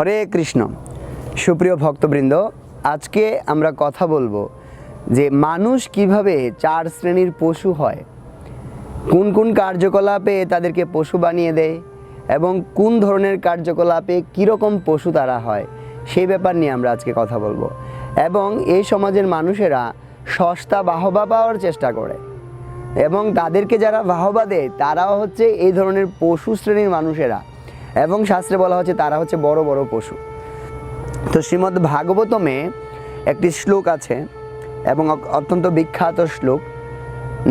হরে কৃষ্ণ। সুপ্রিয় ভক্তবৃন্দ, আজকে আমরা কথা বলব যে মানুষ কীভাবে চার শ্রেণির পশু হয়, কোন কোন কার্যকলাপে তাদেরকে পশু বানিয়ে দেয় এবং কোন ধরনের কার্যকলাপে কীরকম পশু তারা হয়, সেই ব্যাপার নিয়ে আমরা আজকে কথা বলব। এবং এই সমাজের মানুষেরা সস্তা বাহবা পাওয়ার চেষ্টা করে এবং তাদেরকে যারা বাহবা দেয়, তারাও হচ্ছে এই ধরনের পশু শ্রেণির মানুষেরা। এবং শাস্ত্রে বলা হচ্ছে তারা হচ্ছে বড় বড় পশু। তো শ্রীমদ্ ভাগবতমে একটি শ্লোক আছে এবং অত্যন্ত বিখ্যাত শ্লোক।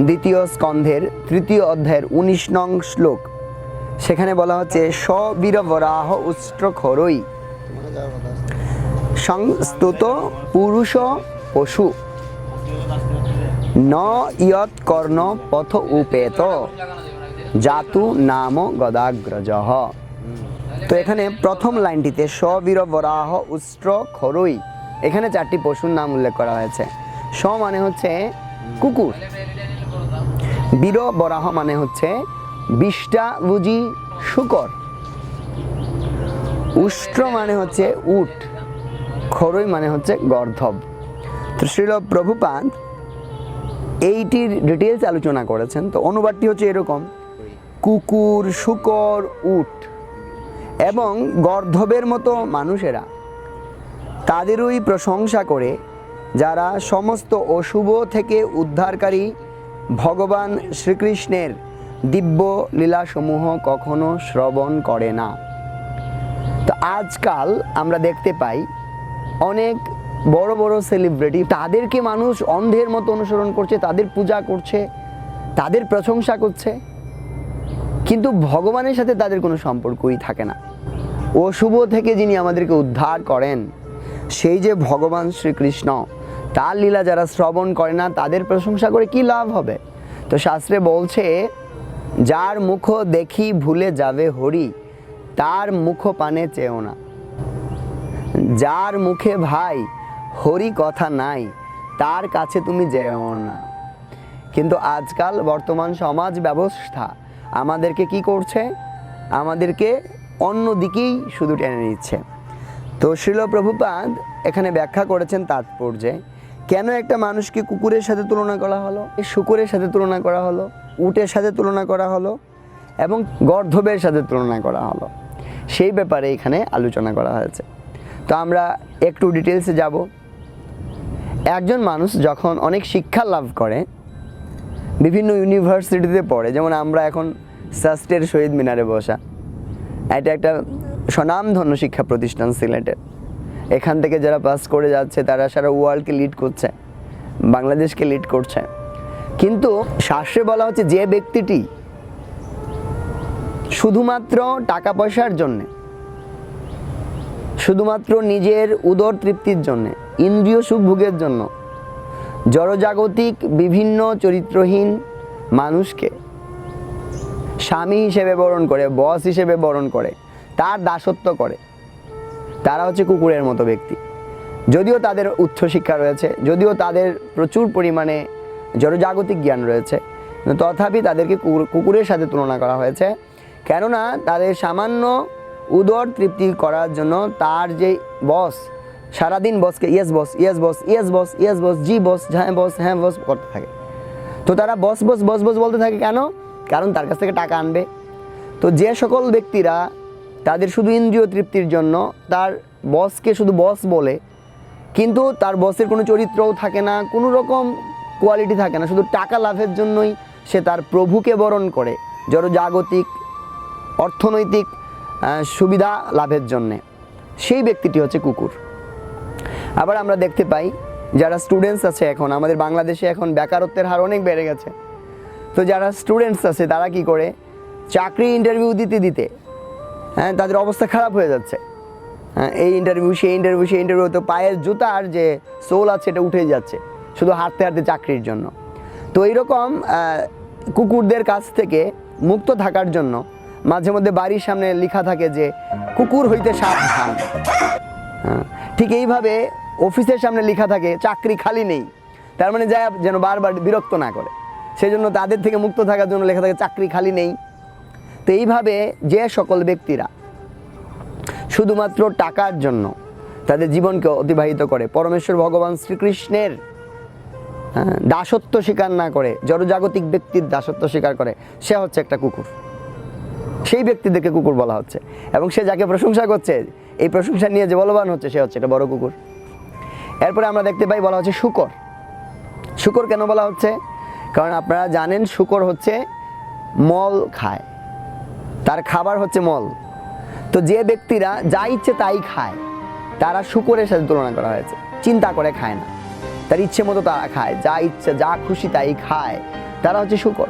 দ্বিতীয় স্কন্ধের তৃতীয় অধ্যায়ের উনিশ নং শ্লোক। সেখানে বলা হচ্ছে, সবীরবরাহ উষ্ট্র খরই সংস্তুত পুরুষ পশু। ন ইয়ৎ কর্ণ পথ উপেত। জাতু নাম গদাগ্রজ। তো এখানে প্রথম লাইনটিতে সবীর বরাহ উষ্ট্র খরই। এখানে চারটি পশুর নাম উল্লেখ করা হয়েছে। স মানে হচ্ছে কুকুর। বীর বরাহ মানে হচ্ছে বিষ্টা বুঝি শুকর। উষ্ট্র মানে হচ্ছে উট। খরই মানে হচ্ছে গর্ধব। তো শ্রীল প্রভুপাদ এইটির ডিটেলস আলোচনা করেছেন। তো অনুবাদটি হচ্ছে এরকম, কুকুর, শুকর, উট। এবং গর্ধবের মতো মানুষেরা তাদেরই প্রশংসা করে যারা সমস্ত অশুভ থেকে উদ্ধারকারী ভগবান শ্রীকৃষ্ণের দিব্য লীলাসমূহ কখনো শ্রবণ করে না। তো আজকাল আমরা দেখতে পাই অনেক বড় বড় সেলিব্রিটি তাদেরকে মানুষ অন্ধের মতো অনুসরণ করছে, তাদের পূজা করছে, তাদের প্রশংসা করছে। কিন্তু ভগবানের সাথে তাদের কোনো সম্পর্কই থাকে না। অশুভ থেকে যিনি আমাদেরকে উদ্ধার করেন, সেই যে ভগবান শ্রীকৃষ্ণ, তার লীলা যারা শ্রবণ করে না, তাদের প্রশংসা করে কি লাভ হবে? তো শাস্ত্রে বলছে, যার মুখ দেখি ভুলে যাবে হরি, তার মুখ পানে চেও না। যার মুখে ভাই, হরি কথা নাই, তার কাছে তুমি যেও না। কিন্তু আজকাল বর্তমান সমাজ ব্যবস্থা আমাদেরকে কি করছে? আমাদেরকে অন্য দিকেই শুধু টেনে নিচ্ছে। তো শিল প্রভুপাদ এখানে ব্যাখ্যা করেছেন তাৎপর্যে, কেন একটা মানুষকে কুকুরের সাথে তুলনা করা হলো? শুকুরের সাথে তুলনা করা হলো, উটের সাথে তুলনা করা হলো, এবং গর্ধবের সাথে তুলনা করা হলো। সেই ব্যাপারে এখানে আলোচনা করা হয়েছে। তো আমরা একটু ডিটেলসে যাব। একজন মানুষ যখন অনেক শিক্ষা লাভ করে বিভিন্ন ইউনিভার্সিটিতে পড়ে। যেমন আমরা এখন সাস্টের শহীদ মিনারে বসা। এটা একটা স্বনামধন্য শিক্ষা প্রতিষ্ঠান সিলেটের এখান থেকে যারা পাস করে যাচ্ছে, তারা সারা ওয়ার্ল্ডকে লিড করছে। বাংলাদেশকে লিড করছে। কিন্তু শাস্ত্রে বলা হচ্ছে যে ব্যক্তিটি শুধুমাত্র টাকা পয়সার জন্যে, শুধুমাত্র নিজের উদর তৃপ্তির জন্যে, ইন্দ্রিয় সুখ ভোগের জন্য জড়জাগতিক বিভিন্ন চরিত্রহীন মানুষকে স্বামী হিসেবে বরণ করে, বস হিসেবে বরণ করে, তার দাসত্ব করে। তারা হচ্ছে কুকুরের মতো ব্যক্তি। যদিও তাদের উচ্চশিক্ষা রয়েছে, যদিও তাদের প্রচুর পরিমাণে জড়জাগতিক জ্ঞান রয়েছে, তথাপি তাদেরকে কুকুর- কুকুরের সাথে তুলনা করা হয়েছে। কেননা তাদের সামান্য উদর তৃপ্তি করার জন্য তার যে বস সারাদিন বসকে yes boss yes boss yes boss yes boss জি বস হ্যাঁ বস হ্যাঁ বস করতে থাকে। তো তারা বস বস বস বস বলতে থাকে কেন? কারণ তার কাছ থেকে টাকা আনবে। তো যে সকল ব্যক্তিরা তাদের শুধু ইন্দ্রিয় তৃপ্তির জন্য, তার বসকে শুধু বস বলে, কিন্তু তার বসের কোনো চরিত্রও থাকে না, কোনো রকম কোয়ালিটি থাকে না, শুধু টাকা লাভের জন্যই সে তার প্রভুকে বরণ করে, জড় জাগতিক, অর্থনৈতিক সুবিধা লাভের জন্যে। সেই ব্যক্তিটি হচ্ছে কুকুর। আবার আমরা দেখতে পাই যারা স্টুডেন্টস আছে এখন আমাদের বাংলাদেশে এখন বেকারত্বের হার অনেক বেড়ে গেছে। তো যারা স্টুডেন্টস আছে তারা কি করে? চাকরি ইন্টারভিউ দিতে দিতে হ্যাঁ তাদের অবস্থা খারাপ হয়ে যাচ্ছে। হ্যাঁ এই ইন্টারভিউ সেই ইন্টারভিউ সেই ইন্টারভিউ তো পায়ের জুতার যে সোল আছে এটা উঠে যাচ্ছে শুধু হাঁটতে হাঁটতে চাকরির জন্য। তো এইরকম কুকুরদের কাছ থেকে মুক্ত থাকার জন্য মাঝে মধ্যে বাড়ির সামনে লেখা থাকে যে কুকুর হইতে সাবধান। হ্যাঁ, ঠিক এইভাবে অফিসের সামনে লেখা থাকে চাকরি খালি নেই। তার মানে যা যেন বারবার বিরক্ত না করে। সেই জন্য তাদের থেকে মুক্ত থাকার জন্য লেখা থাকে চাকরি খালি নেই। তো এইভাবে যে সকল ব্যক্তিরা শুধুমাত্র টাকার জন্য তাদের জীবনকে অতিবাহিত করে পরমেশ্বর ভগবান শ্রীকৃষ্ণের হ্যাঁ, দাসত্ব স্বীকার না করে জড়জাগতিক ব্যক্তির দাসত্ব স্বীকার করে সে হচ্ছে একটা কুকুর। সেই ব্যক্তিদেরকে কুকুর বলা হচ্ছে। এবং সে যাকে প্রশংসা করছে এই প্রশংসা নিয়ে যে বলবান হচ্ছে, সে হচ্ছে একটা বড় কুকুর। এরপরে আমরা দেখতে পাই বলা হচ্ছে শুকর। শুকর কেন বলা হচ্ছে? কারণ আপনারা জানেন শুকর হচ্ছে মল খায়। তার খাবার হচ্ছে মল। তো যে ব্যক্তিরা যা ইচ্ছে তাই খায়, তারা শুকরের সাথে তুলনা করা হয়েছে। চিন্তা করে খায় না। তার ইচ্ছে মতো তারা খায়। যা ইচ্ছে, যা খুশি তাই খায়। তারা হচ্ছে শুকর।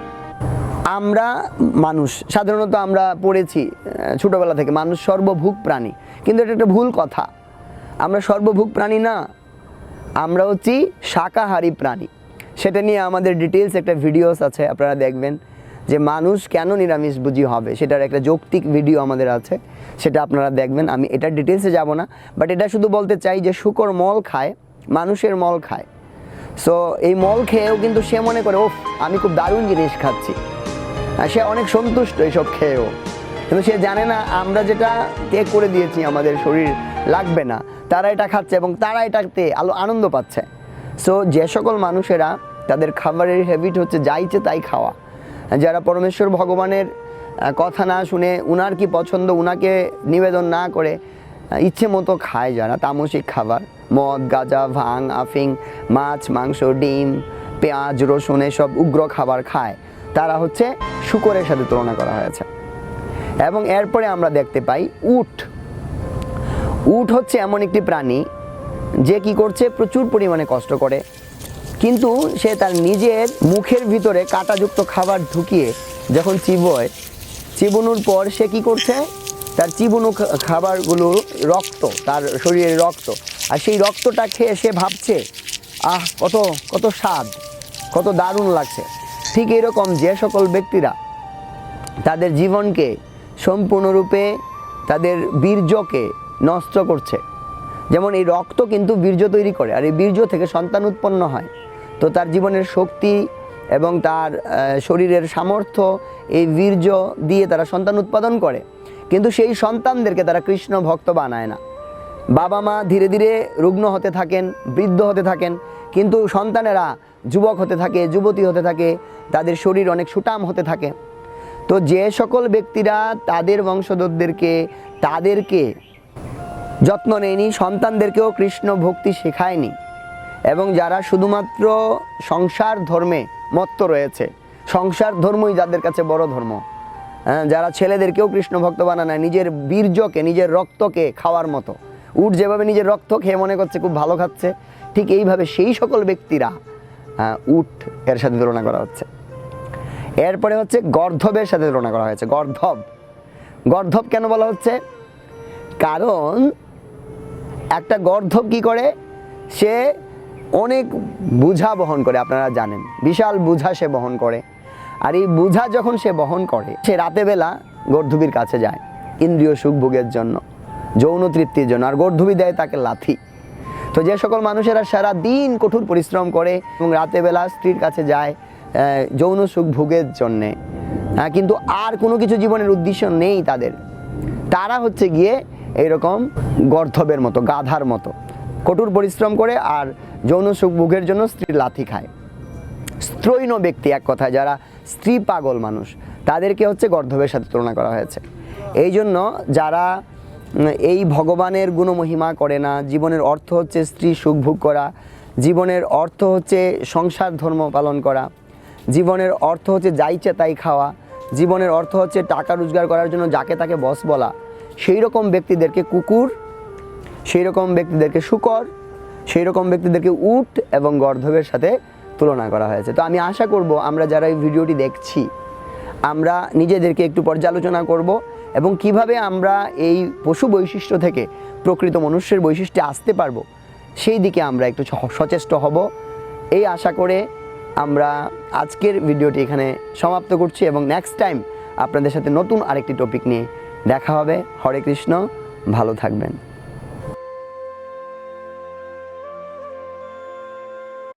আমরা মানুষ, সাধারণত আমরা পড়েছি ছোটোবেলা থেকে মানুষ সর্বভুক প্রাণী। কিন্তু এটা একটা ভুল কথা। আমরা সর্বভুক প্রাণী না, আমরা হচ্ছি শাকাহারী প্রাণী। সেটা নিয়ে আমাদের ডিটেলস একটা ভিডিওস আছে, আপনারা দেখবেন, যে মানুষ কেন নিরামিষ নিরামিষভোজী হবে। সেটার একটা যৌক্তিক ভিডিও আমাদের আছে, সেটা আপনারা দেখবেন। আমি এটার ডিটেলসে যাব না বাট এটা শুধু বলতে চাই যে শুকর মল খায়, মানুষের মল খায়। সো এই মল খেয়েও কিন্তু সে মনে করে, ওফ, আমি খুব দারুণ জিনিস খাচ্ছি। সে অনেক সন্তুষ্ট এইসব খেয়েও। কিন্তু সে জানে না, আমরা যেটা ত্যাগ করে দিয়েছি আমাদের শরীর লাগবে না। তারা এটা খাচ্ছে এবং তারা এটাতে আলো আনন্দ পাচ্ছে। সো যে সকল মানুষেরা তাদের খাবারের হ্যাবিট হচ্ছে যা ইচ্ছে তাই খাওয়া। যারা পরমেশ্বর ভগবানের কথা না শুনে উনার কি পছন্দ উনাকে নিবেদন না করে ইচ্ছে মতো খায় যারা তামসিক খাবার। মদ, গাঁজা, ভাং, আফিং, মাছ, মাংস, ডিম, পেঁয়াজ, রসুন এসব উগ্র খাবার খায়। তারা হচ্ছে শুকরের সাথে তুলনা করা হয়েছে। এবং এরপরে আমরা দেখতে পাই উট। উট হচ্ছে এমন একটি প্রাণী যে কি করছে, প্রচুর পরিমাণে কষ্ট করে। কিন্তু সে তার নিজের মুখের ভিতরে কাঁটাযুক্ত খাবার ঢুকিয়ে যখন চিবোয়, চিবুনোর পর সে কি করছে? তার চিবুনো খাবারগুলো রক্ত, তার শরীরের রক্ত। আর সেই রক্তটা খেয়ে সে ভাবছে, আহ, কত কত স্বাদ, কত দারুণ লাগছে। ঠিক এরকম যে সকল ব্যক্তিরা তাদের জীবনকে সম্পূর্ণরূপে তাদের বীর্যকে নষ্ট করছে। যেমন এই রক্ত কিন্তু বীর্য তৈরি করে, আর এই বীর্য থেকে সন্তান উৎপন্ন হয়। তো তার জীবনের শক্তি এবং তার শরীরের সামর্থ্য এই বীর্য দিয়ে তারা সন্তান উৎপাদন করে। কিন্তু সেই সন্তানদেরকে তারা কৃষ্ণ ভক্ত বানায় না। বাবা মা ধীরে ধীরে রুগ্ন হতে থাকেন বৃদ্ধ হতে থাকেন কিন্তু সন্তানেরা যুবক হতে থাকে যুবতী হতে থাকে তাদের শরীর অনেক সুটাম হতে থাকে। তো যে সকল ব্যক্তিরা তাদের বংশধরদেরকে তাদেরকে যত্ন নেয়নি সন্তানদেরকেও কৃষ্ণ ভক্তি শেখায়নি এবং যারা শুধুমাত্র সংসার ধর্মে মত্ত রয়েছে সংসার ধর্মই যাদের কাছে বড় ধর্ম হ্যাঁ, যারা ছেলেদেরকেও কৃষ্ণ ভক্ত বানায় নিজের বীর্যকে নিজের রক্তকে খাওয়ার মতো উট যেভাবে নিজের রক্ত খেয়ে মনে করছে খুব ভালো খাচ্ছে ঠিক এইভাবে সেই সকল ব্যক্তিরা হ্যাঁ, উট এর সাথে তুলনা করা হচ্ছে। এরপরে হচ্ছে গর্ধবের সাথে তুলনা করা হয়েছে গর্ধব। গর্ধব কেন বলা হচ্ছে? কারণ একটা গর্ধব কি করে? সে অনেক বোঝা বহন করে আপনারা জানেন বিশাল বোঝা সে বহন করে। আর এই বোঝা যখন সে বহন করে সে রাতে বেলা গর্ধবির কাছে যায় ইন্দ্রিয় সুখ ভোগের জন্য। যৌন তৃপ্তির জন্য আর গর্ধবি দেয় তাকে লাথি। তো যে সকল মানুষেরা সারা দিন কঠোর পরিশ্রম করে এবং রাতে বেলা স্ত্রীর কাছে যায় যৌন সুখ ভোগের জন্যে। হ্যাঁ, কিন্তু আর কোনো কিছু জীবনের উদ্দেশ্য নেই তাদের। তারা হচ্ছে গিয়ে এইরকম গর্ধবের মতো গাধার মতো। কঠোর পরিশ্রম করে আর যৌন সুখ ভোগের জন্য স্ত্রীর লাথি খায়। স্ত্রৈণ ব্যক্তি এক কথায় যারা স্ত্রী পাগল মানুষ তাদেরকে হচ্ছে গর্ধবের সাথে তুলনা করা হয়েছে। এই জন্য যারা এই ভগবানের গুণমহিমা করে না। জীবনের অর্থ হচ্ছে স্ত্রী সুখ ভোগ করা। জীবনের অর্থ হচ্ছে সংসার ধর্ম পালন করা। জীবনের অর্থ হচ্ছে যা ইচ্ছে তাই খাওয়া। জীবনের অর্থ হচ্ছে টাকা রোজগার করার জন্য যাকে তাকে বস বলা। সেই রকম ব্যক্তিদেরকে কুকুর সেই রকম ব্যক্তিদেরকে শুকর সেই রকম ব্যক্তিদেরকে উট এবং গর্ধবের সাথে তুলনা করা হয়েছে। তো আমি আশা করব আমরা যারা এই ভিডিওটি দেখছি, আমরা নিজেদেরকে একটু পর্যালোচনা করব এবং কীভাবে আমরা এই পশু বৈশিষ্ট্য থেকে প্রকৃত মনুষ্যের বৈশিষ্ট্যে আসতে পারব, সেই দিকে আমরা একটু সচেষ্ট হব। এই আশা করে আমরা আজকের ভিডিওটি এখানে সমাপ্ত করছি এবং নেক্সট টাইম আপনাদের সাথে নতুন আরেকটি টপিক নিয়ে দেখা হবে। হরে কৃষ্ণ, ভালো থাকবেন।